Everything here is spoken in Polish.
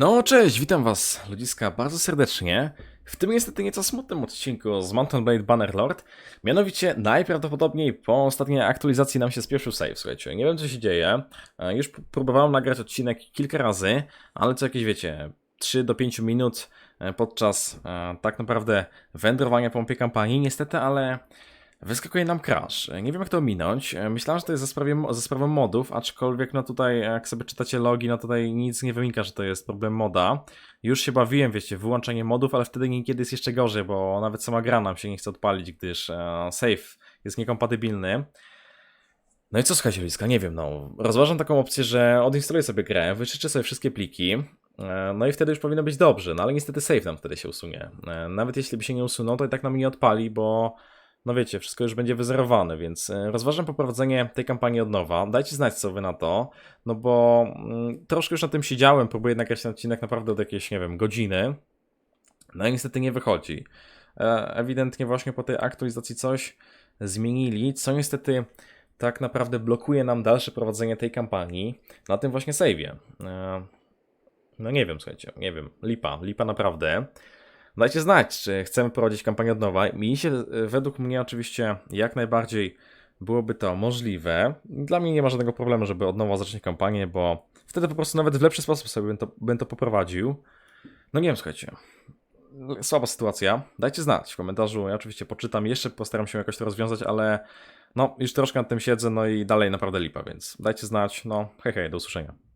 No cześć, witam was ludziska bardzo serdecznie. W tym niestety nieco smutnym odcinku z Mountain Blade Bannerlord. Mianowicie najprawdopodobniej po ostatniej aktualizacji nam się spieszył save, słuchajcie. Nie wiem co się dzieje. E, Już próbowałem nagrać odcinek kilka razy, ale co jakieś wiecie, 3 do 5 minut e, podczas e, tak naprawdę wędrowania po mapie kampanii. Niestety, ale Wyskakuje nam crash. Nie wiem jak to ominąć. Myślałem, że to jest za, sprawie, sprawą modów, aczkolwiek no tutaj jak sobie czytacie logi, no tutaj nic nie wynika, że to jest problem moda. Już się bawiłem, wiecie, wyłączenie modów, ale wtedy niekiedy jest jeszcze gorzej, bo nawet sama gra nam się nie chce odpalić, gdyż e, save jest niekompatybilny. No i co słuchajcie, Liska, nie wiem, no. Rozważam taką opcję, że odinstaluję sobie grę, wyczyczę sobie wszystkie pliki, e, no i wtedy już powinno być dobrze, no ale niestety save nam wtedy się usunie. E, Nawet jeśli by się nie usunął, to i tak nam nie odpali, bo no wiecie, wszystko już będzie wyzerowane, więc e, rozważam poprowadzenie tej kampanii od nowa. Dajcie znać, co wy na to, no bo mm, troszkę już na tym siedziałem, próbuję nagrać ten odcinek naprawdę od jakiejś, nie wiem, godziny, no i niestety nie wychodzi. E, Ewidentnie właśnie po tej aktualizacji coś zmienili, co niestety tak naprawdę blokuje nam dalsze prowadzenie tej kampanii na tym właśnie save'ie. E, No nie wiem, słuchajcie, nie wiem, lipa, lipa naprawdę. Dajcie znać, czy chcemy prowadzić kampanię od nowa. Mi się, e, według mnie oczywiście, jak najbardziej byłoby to możliwe. Dla mnie nie ma żadnego problemu, żeby od nowa zacząć kampanię, bo wtedy po prostu nawet w lepszy sposób sobie bym to, bym to poprowadził. No nie wiem, słuchajcie. Słaba sytuacja. Dajcie znać w komentarzu. Ja oczywiście poczytam, jeszcze postaram się jakoś to rozwiązać, ale no już troszkę nad tym siedzę, no i dalej naprawdę lipa, więc dajcie znać. No hej hej, do usłyszenia.